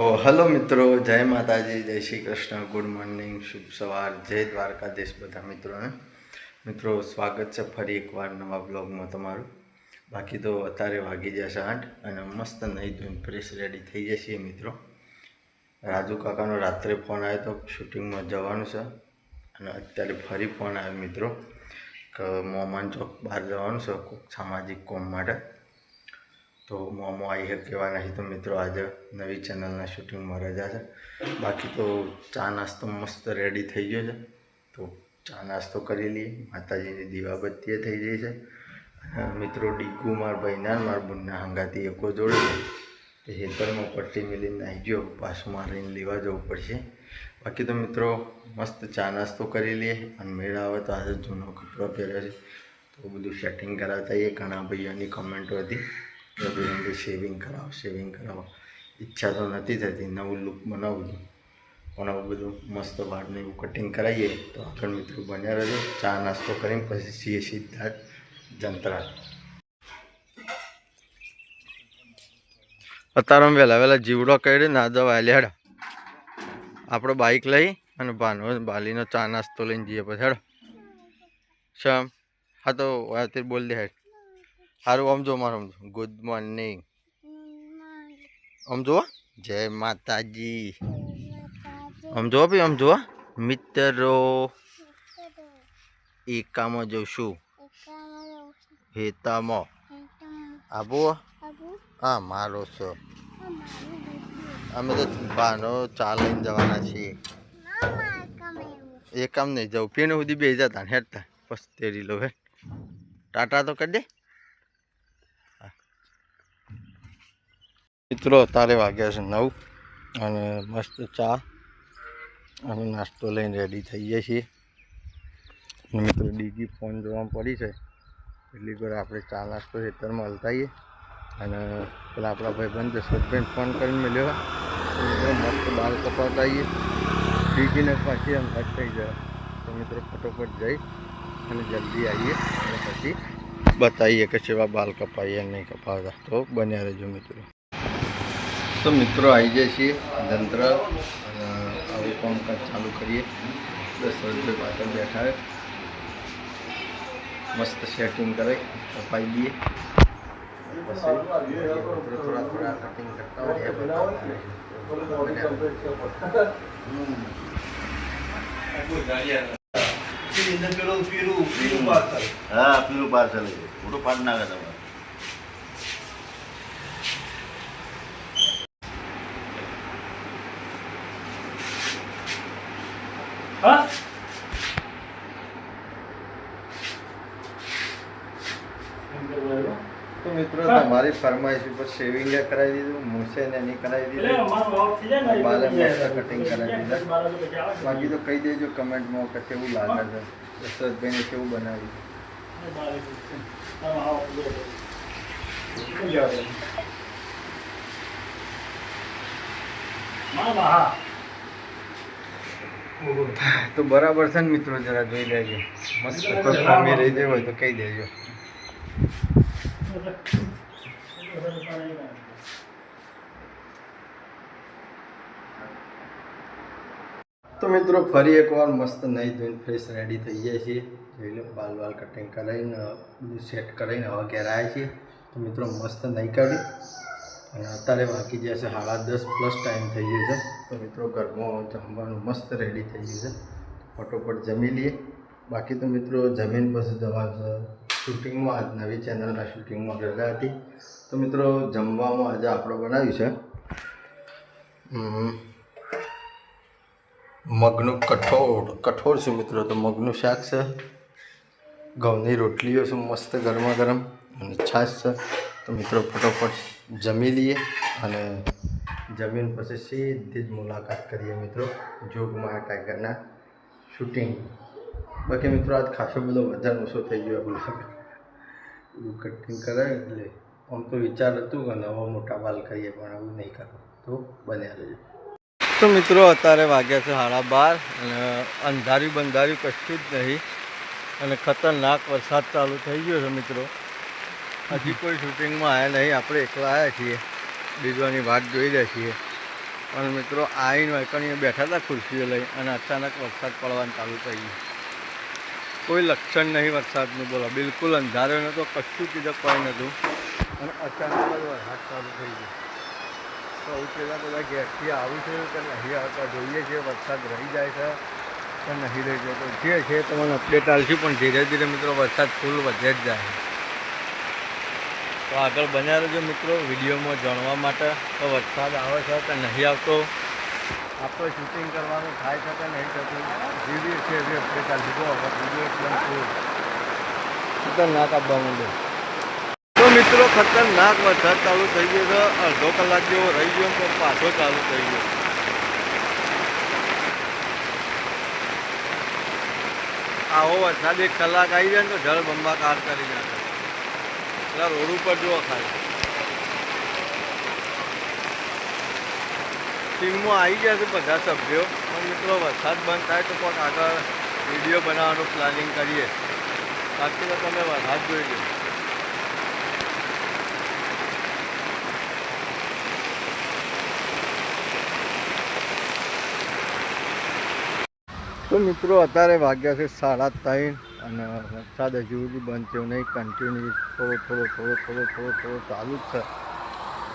Hello મિત્રો, જય માતાજી, જય શ્રી કૃષ્ણ, ગુડ મોર્નિંગ, શુભ સવાર, જય દ્વારકાધીશ બધા મિત્રોને. મિત્રો, સ્વાગત છે ફરી એકવાર નવા બ્લોગમાં તમારું. બાકી તો અત્યારે વાગી જશે આઠ અને મસ્ત નહીં ધોઈને ફ્રેશ રેડી થઈ જશે મિત્રો. રાજુ કાકાનો રાત્રે ફોન આવ્યો તો શૂટિંગમાં જવાનું છે અને અત્યારે ફરી ફોન આવ્યો મિત્રો. કે મોમાન ચોક બહાર જવાનું છે સામાજિક કોમ માટે. તો મોમો આવી છે કહેવા નહીં તો મિત્રો આજે નવી ચેનલના શૂટિંગમાં રજા છે. બાકી તો ચા નાસ્તો મસ્ત રેડી થઈ ગયો છે. તો ચા નાસ્તો કરી લઈએ. માતાજીની દીવાબત્તીએ થઈ ગઈ છે. મિત્રો ડીકુ માર ભાઈના માર બુનના હંગાથી એકો જોડે તો હેતરમાં પટ્ટી મિલીને આવી ગયો. પાછું મારીને લેવા જવું પડશે. બાકી તો મિત્રો મસ્ત ચા નાસ્તો કરી લઈએ. અને મેળા આવે તો આજે જૂનો કપડો પહેર્યો છે. તો બધું સેટિંગ કરાવતા એ ઘણા ભાઈઓની કમેન્ટો હતી. એમ શેવિંગ કરાવો શેવિંગ કરાવો. ઈચ્છા તો નથી થતી, નવું લુક બનાવું પણ આવું બધું મસ્ત વાળને એવું કટિંગ કરાવીએ તો આગળ મિત્રો બન્યા રહેજો. ચા નાસ્તો કરીને પછી છીએ સીધા જંતરા અત્યારે વહેલા વહેલા જીવડો કરી ના દવા હેડ. આપણો બાઇક લઈ અને ભાનો બાલીનો ચા નાસ્તો લઈને જઈએ પછી, હેડો. શમ? હા તો અત્યારે બોલ દે હેડ. સારું આમ જો મારું ગુડ મોર્નિંગ આમ જુઓ જય માતાજી. આમ જુઓ ભાઈ, આમ જુઓ મિત્રો, એકામાં જઉં હેતામાં. આબો, હા. મારો છો. અમે તો ભાનો ચાલીને જવાના છીએ. એ કામ નહીં જવું પીને સુધી બે જતા હેડતા બસ તેરી લો, હે. ટાટા તો કરી દે. મિત્રો, અત્યારે વાગ્યા છે નવ અને મસ્ત ચા અને નાસ્તો લઈને રેડી થઈ ગયા છીએ. મિત્રો ડીજી ફોન જોવા પડી છે. એટલી વાર આપણે ચા નાસ્તો ખેતરમાં હલતાઈએ અને પેલા આપણા ભાઈબંધ જસવંતભાઈ ફોન કરીને મળ્યો. મિત્રો, મસ્ત કપાતા આવીએ. ડીજીને પાછી અંદાજ થઈ જાય. તો મિત્રો, ફટોફટ જઈ અને જલ્દી આવીએ. અને પછી બતાવીએ કે સેવા બાલ કપાઈએ નહીં કપાવતા. તો બન્યા રહેજો મિત્રો. તો મિત્રો આવી જાય છીએ ધંત્ર આવું કામકાજ ચાલુ કરીએ. દસ વર્ષ પાછળ બેઠા મસ્ત સેટિંગ કરે કપાઈ દઈએ. પછી થોડા થોડા કટિંગ કરતા હોય હા પેલું પાર્સલ મોટું પાડ નાખે તમારે તો તમારી ફરમાઈશ ઉપર શેવિંગ કરાવી દીધું મૂસે ને એની કરાવી દીધું. બાલે મસ્ત કટિંગ કરાવી દીધા બાકી તો કહી દેજો કમેન્ટમાં કે કેવું લાગે છે. દશરથભાઈને કેવું બનાવ્યું? તો બરાબર છે ને મિત્રો જરા જોઈ લેજો. મસ્ત કોઈ ખામી રહી ગઈ હોય તો કહી દેજો. તો મિત્રો, ફરી એકવાર મસ્ત નહીં ધોઈને ફ્રેશ રેડી થઈ જાય છે. જોઈ લો, બાલ બાલ કટિંગ કરાવીને બધું સેટ કરાવીને હવે ઘેર છીએ. તો મિત્રો, મસ્ત નહીં કાઢી અને અત્યારે બાકી જશે સાડા દસ પ્લસ ટાઈમ થઈ ગયો છે. તો મિત્રો, ઘરમાં જમવાનું મસ્ત રેડી થઈ ગયું છે. ફટોફટ જમી લઈએ. બાકી તો મિત્રો, જમીન પછી જવા છે. શૂટિંગમાં આજ નવી ચેનલના શૂટિંગમાં રજા હતી. તો મિત્રો, જમવામાં આજે આપણે બનાવ્યું છે મગનું કઠોળ. કઠોળ છે મિત્રો, તો મગનું શાક છે. ઘઉંની રોટલીઓ છે, મસ્ત ગરમા ગરમ અને છાશ છે. તો મિત્રો, ફટોફટ જમી લઈએ અને જમીન પછી સીધી જ મુલાકાત કરીએ મિત્રો જોગમાં ટાઈગરના શૂટિંગ. બાકી મિત્રો, આજ ખાસો બધો વધારે ઓછો થઈ ગયો એવું કટિંગ કરાવી એટલે આમ તો વિચાર હતું કે નવા મોટા બાલ કરીએ પણ આવું નહીં કરો તો બન્યા રહેજો. તો મિત્રો, અત્યારે વાગ્યા છે સાડા બાર અને અંધાર્યું બંધાર્યું કશું જ નહીં અને ખતરનાક વરસાદ ચાલુ થઈ ગયો છે મિત્રો. હજી કોઈ શૂટિંગમાં આવ્યા નહીં, આપણે એકલા આવ્યા છીએ. બીજવાની વાત જોઈ રહ્યા છીએ. પણ મિત્રો, આવીને વાંકણીએ બેઠા હતા ખુરશીઓ લઈ અને અચાનક વરસાદ પડવાનું ચાલુ થઈ ગયું. કોઈ લક્ષણ નહીં વરસાદનું બોલો. બિલકુલ અંધારો નહોતો કશું કીધું કોઈ નહોતું. અને અચાનક જ વરસાદ ચાલુ થઈ ગયો. તો હું પહેલાં બધા ઘેરથી આવું છે કે નહીં આવતા, જોઈએ છીએ વરસાદ રહી જાય છે કે નહીં રહી જાય. તો જે છે તમને અપડેટ આવશે પણ ધીરે ધીરે મિત્રો વરસાદ ફૂલ વધે જ જાય તો આગળ બન્યા રહેજો મિત્રો વિડીયોમાં જાણવા માટે. તો વરસાદ આવે છે કે નહીં આવતો? આપણે શૂટિંગ કરવાનું થાય છે કે નહીં થતું? જીવી છે જે અપડેટ લીધો વીડિયો એકદમ ફૂલ ખતરનાક આપવા માંડે. તો મિત્રો ખતરનાક વરસાદ ચાલુ થઈ ગયો તો અડધો કલાક જેવો રહી ગયો તો પાછો ચાલુ થઈ ગયો. આવો વરસાદ એક કલાક આવી જાય ને તો જળ બંબાકાર કરી નાખે. રોડ ઉપર જુઓ ખાલી. ટીમમાં આવી ગયા છે બધા સભ્યો. પણ મિત્રો, વરસાદ બંધ થાય તો કોઈક આગળ વીડિયો બનાવવાનું પ્લાનિંગ કરીએ. બાકી તો તમે વરસાદ જોઈ લો તો મિત્રો, અત્યારે વાગ્યા છે સાડા ત્રણ અને વરસાદ હજુ સુધી બંધ થયો નહીં. કન્ટિન્યુ થોડો થોડો થોડો થોડો થોડો થોડો ચાલુ જ છે.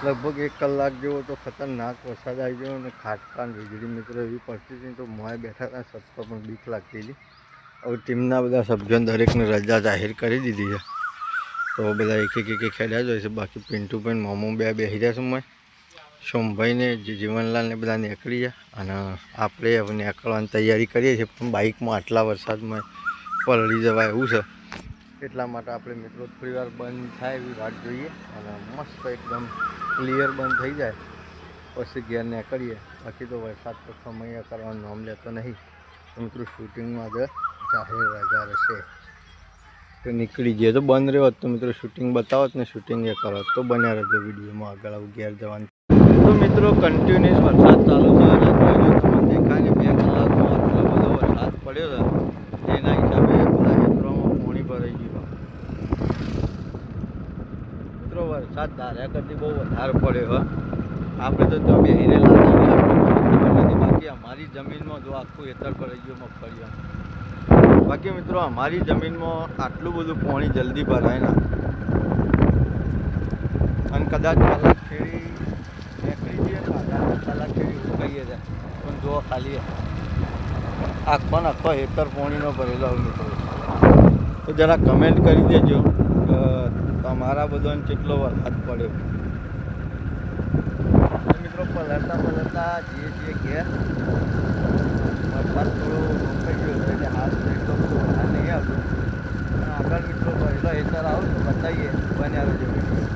લગભગ એક કલાક જેવો તો ખતરનાક વરસાદ આવી ગયો અને ખાટકાન વીજળી મિત્રો એવી પડતી હતી તો મોંએ બેઠા હતા સત્તો પણ બીક લાગતી હતી. હવે ટીમના બધા સભ્યોને દરેકને રજા જાહેર કરી દીધી છે. તો બધા એક એક એક ખેડ્યા જ હોય છે. બાકી પિન્ટુભાઈ મોમો બે બેસી રહ્યા છું સોમભાઈને જીવનલાલને બધા નીકળી ગયા અને આપણે હવે નીકળવાની તૈયારી કરીએ છીએ, પણ બાઇકમાં આટલા વરસાદમાં પલળી જવાય એવું છે. એટલા માટે આપણે મિત્રો થોડી વાર બંધ થાય એવી વાત જોઈએ અને મસ્ત એકદમ ક્લિયર બંધ થઈ જાય, પછી ઘેર નીકળીએ. બાકી તો વરસાદ તો સમય કરવાનું નામ લેતો નહીં. તો મિત્રો શૂટિંગમાં જ જાહેર રજા રહેશે. તો નીકળી જઈએ. તો બંધ રહ્યો તો મિત્રો શૂટિંગ બતાવો ને શૂટિંગ એ કરો. તો બન્યા રહેજો વિડીયોમાં આગળ. આવું ઘેર જવાનું. તો મિત્રો કન્ટિન્યુઅસ વરસાદ ચાલુ છે અને જોઈ લો તમને દેખાય કે બે કલાકમાં આટલો બધો વરસાદ પડ્યો છે એના હિસાબે બધા ક્ષેત્રોમાં પાણી ભરાઈ ગયું મિત્રો વરસાદ ધાર્યા કરતી બહુ વધારે પડ્યો હોય આપણે તો ત્યાં લાતા બાકી અમારી જમીનમાં જો આખું હેતર પડી ગયું મગફળીઓ. બાકી મિત્રો, અમારી જમીનમાં આટલું બધું પાણી જલ્દી ભરાય ના. અને કદાચ કલાક ખેડી નીકળી જઈએ કલાક ખેડી ઉકાઈએ જાય પણ જો ખાલી. આખો આખો હેતર પાણીનો ભરેલો મિત્રો. તો જરા કમેન્ટ કરી દેજો. કે બધોને કેટલો વરસાદ પડ્યો. મિત્રો પલળતા પલળતા જે જે ઘેર વરસાદ થોડો રોકાઈ ગયો છે એટલે હાથ એટલો બધો નહીં આવતો. પણ આગળ મિત્રો પહેલો હેતર આવું તો બતાવીએ બન્યા રહેજો વીડિયો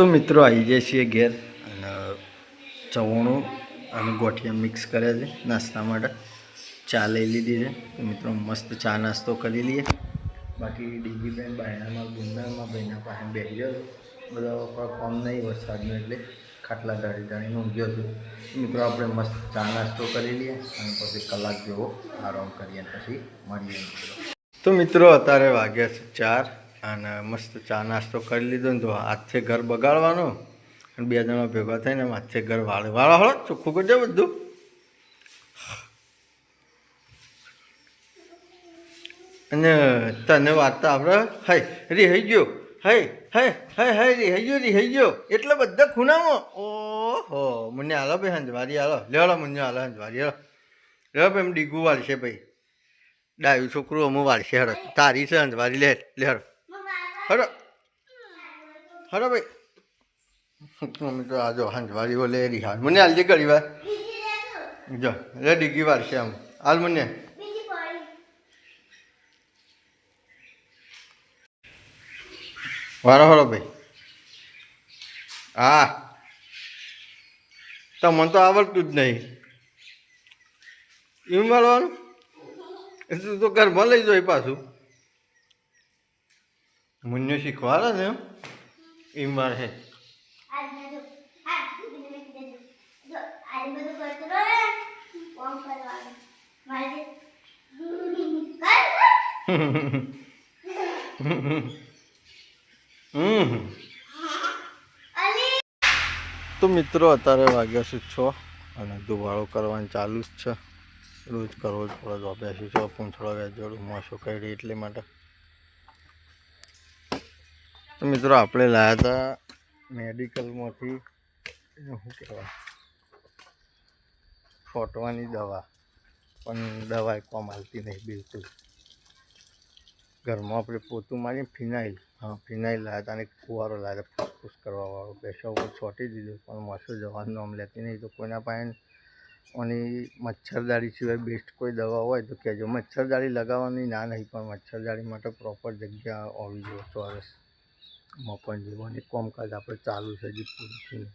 તો મિત્રો આવી જાય છીએ ઘેર અને ચવાણું અને ગોઠિયા મિક્સ કર્યા છે નાસ્તા માટે. ચા લઈ લીધી છે. તો મિત્રો મસ્ત ચા નાસ્તો કરી લઈએ. બાકી ડીગી બેન બાયણામાં, ગુંદામાં બહેના પાસે બેસી ગયો હતો બધો કોમ નહીં, વરસાદનું એટલે ખાટલા ઢાળી ઢાળીને ઊંઘ્યો છું. મિત્રો આપણે મસ્ત ચા નાસ્તો કરી લઈએ અને પછી કલાક જેવો આરામ કરીએ પછી મળીએ તો મિત્રો, અત્યારે વાગ્યા છે ચાર. અને મસ્ત ચા નાસ્તો કરી લીધો ને તો હાથથી ઘર બગાડવાનો અને બે જણા ભેગા થઈને હાથથી ઘર વાળે. વાળો હળો ચોખ્ખું કરજો બધું. અને તને વાર્તા આપણે હાય હઈ ગયો. હાય હાય હાય હાય રિહાઈ ગયો રિહાઈ ગયો. એટલે બધા ખૂણામાં. ઓહો, મને હાલો ભાઈ હંજવારી હાલો લેવાડો મને હાલો હંજવારી હાલો લે ભાઈ, એમ ડીગું વાળશે ભાઈ. ડાયું છોકરું અમુક વાળશે હરો તારી છે હંજવારી, લે લે હરો હરો ભાઈ મમ્મી તો આ જો હંજવારી લે હાલ. મને હાલજે કરી વાર. જો રેડી ગી વાર છે આમ. હાલ મને. વારો હરો ભાઈ. હા. તો મને તો આવડતું જ નહીં. એમ મળવાનું એટલે તો ઘરમાં લઈ જાય પાછું. મુન્યો શીખવાડે ને એમ મારે હે હમ તો મિત્રો અત્યારે વાગ્યા છે છ અને ધુવાળો કરવાનું ચાલુ જ છે રોજ કરવો જ પડે બેસી છો પૂંછડો જોડું મોસો કરી એટલે માટે તો મિત્રો આપણે લાવ્યા હતા મેડિકલમાંથી શું કહેવાય, ફોટવાની દવા. પણ દવા એકવા કોમ હાલતી નહીં બિલકુલ. ઘરમાં આપણે પોતું મારી ફિનાઇલ, હા, ફિનાઇલ લાવ્યા હતા અને ફુવારો લાવ્યા હતા, ફૂસફૂસ કરવાવાળો. પૈસા ઉપર છોટી દીધો, પણ મોસો જવાનું નામ લેતી નહીં. તો કોઈના પાસે અને મચ્છરદારી સિવાય બેસ્ટ કોઈ દવા હોય તો કહેજો. મચ્છરદારી લગાવવાની ના નહીં, પણ મચ્છરદારી માટે પ્રોપર જગ્યા હોવી જોઈએ ચોરસ. મપણ જેવું કામકાજ આપણે ચાલુ છે, હજી પૂરું થયું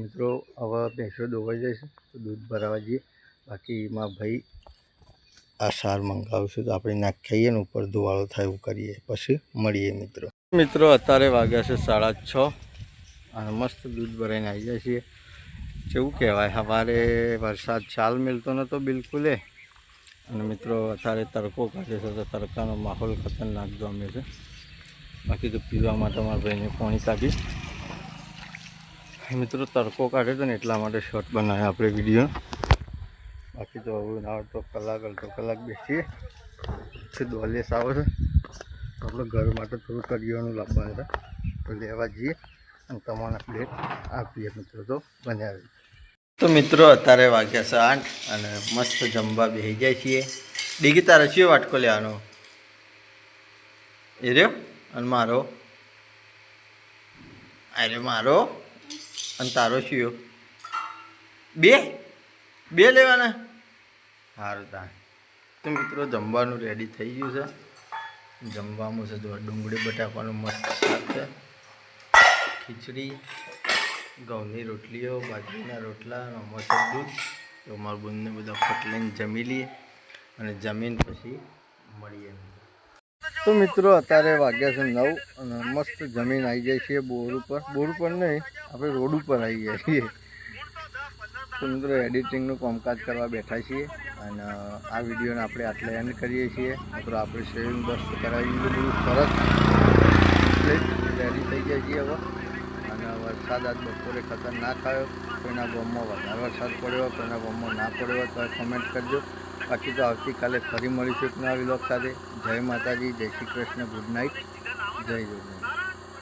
મિત્રો, હવે ભેંસો દોવાઈ છે તો દૂધ ભરાવા જઈએ. બાકી એમાં ભાઈ આ સાર મંગાવશું તો આપણે નાખીએ ને ઉપર ધોવાળો થાય એવું કરીએ. પછી મળીએ મિત્રો. મિત્રો, અત્યારે વાગ્યા છે સાડા છ. અને મસ્ત દૂધ ભરાઈને આવી જાય છીએ. જેવું કહેવાય, સવારે વરસાદ ચાલ મિલતો નહોતો બિલકુલે. અને મિત્રો, અત્યારે તડકો કાઢે છે તો તડકાનો માહોલ ખતરનાક ગમે છે. બાકી તો પીવામાં તમારા ભાઈને પાણી કાઢી. મિત્રો તડકો કાઢે તો ને એટલા માટે શોર્ટ બનાવ્યા આપણે વીડિયો બાકી તો હવે ના તો કલાક, અડધો કલાક બેસીએ. પછી દોલેસ આવે છે. આપણે ઘર માટે થોડું કરિયાણું લાવવાનું હતા તો લેવા જઈએ અને તમારા પ્લેટ આપીએ મિત્રો તો બનાવી. તો મિત્રો અત્યારે વાગ્યા છે આઠ અને મસ્ત જમવા બેસી જાય છીએ. ડીગી તારે છીએ વાટકો લેવાનો. એ રહ્યો? અને મારો? અરે મારો અને તારો શિયો બે? બે લેવાના? સારું તા તો મિત્રો જમવાનું રેડી થઈ ગયું છે. જમવામાં છે જો ડુંગળી બટાકાનું મસ્ત શાક છે. ખીચડી, ઘઉંની રોટલીઓ, બાજરીના રોટલા અને મસ્ત દૂધ. તો મારું બંને બધા ફટ લઈને જમી લઈએ અને જમીન પછી મળીએ. તો મિત્રો, અત્યારે વાગ્યા છે નવ અને મસ્ત જમીન આવી જાય છે બોર ઉપર. બોર ઉપર નહીં, આપણે રોડ ઉપર આવી જાય છીએ. તો મિત્રો, એડિટિંગનું કામકાજ કરવા બેઠા છીએ અને આ વિડીયોને આપણે આટલે એન્ડ કરીએ છીએ. મિત્રો, આપણે શેવિંગ બસ કરાવી બધું સરસ. રેડી થઈ જાય છીએ હવે. અને વરસાદ આજ બપોરે ખતરનાક આવ્યો. કોઈના ગામમાં વધારે વરસાદ પડ્યો, કોઈના ગામમાં ના પડ્યો તો કમેન્ટ કરજો. બાકી તો આવતીકાલે ફરી મળીશું એક નવા વિલોક સાથે. જય માતાજી, જય શ્રી કૃષ્ણ, ગુડ નાઇટ. જય જોગનાથ